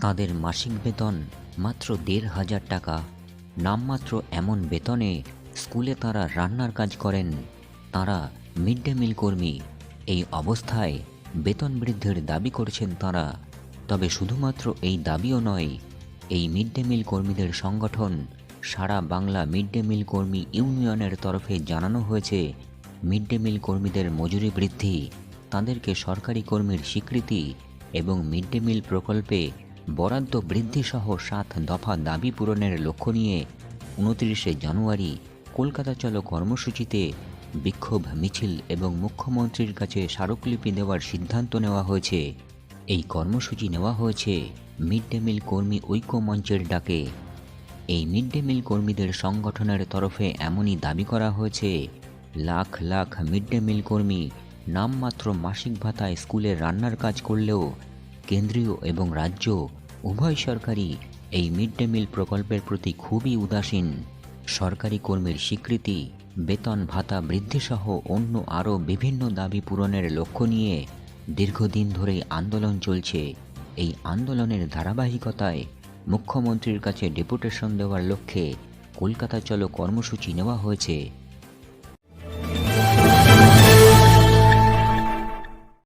তাদের মাসিক বেতন মাত্র দেড় হাজার টাকা। নামমাত্র এমন বেতনে স্কুলে তারা রান্নার কাজ করেন। তারা মিড ডে মিল কর্মী। এই অবস্থায় বেতন বৃদ্ধির দাবি করছেন তারা। তবে শুধুমাত্র এই দাবিও নয়, এই মিড ডে মিল কর্মীদের সংগঠন সারা বাংলা মিড ডে মিল কর্মী ইউনিয়নের তরফে জানানো হয়েছে, মিড ডে মিল কর্মীদের মজুরি বৃদ্ধি, তাদেরকে সরকারি কর্মীর স্বীকৃতি এবং মিড ডে মিল প্রকল্পে বরাদ্দ বৃদ্ধি সহ সাত দফা দাবি পূরণের লক্ষ্য নিয়ে উনত্রিশে জানুয়ারি কলকাতা চলো কর্মসূচিতে বিক্ষোভ, মিছিল এবং মুখ্যমন্ত্রীর কাছে স্মারকলিপি দেওয়ার সিদ্ধান্ত নেওয়া হয়েছে। এই কর্মসূচি নেওয়া হয়েছে মিড ডে মিল কর্মী ঐক্য মঞ্চের ডাকে। এই মিড ডে মিল কর্মীদের সংগঠনের তরফে এমনই দাবি করা হয়েছে, lakh lakh mid day meal কর্মী নামমাত্র মাসিক ভাতায় স্কুলে রান্নার কাজ করলেও কেন্দ্রীয় এবং রাজ্য উভয় সরকারই এই মিড ডে মিল প্রকল্পের প্রতি খুবই উদাসীন। সরকারি কর্মীর স্বীকৃতি, বেতন ভাতা বৃদ্ধিসহ অন্য আরও বিভিন্ন দাবি পূরণের লক্ষ্য নিয়ে দীর্ঘদিন ধরেই আন্দোলন চলছে। এই আন্দোলনের ধারাবাহিকতায় মুখ্যমন্ত্রীর কাছে ডেপুটেশন দেওয়ার লক্ষ্যে কলকাতা চলো কর্মসূচি নেওয়া হয়েছে।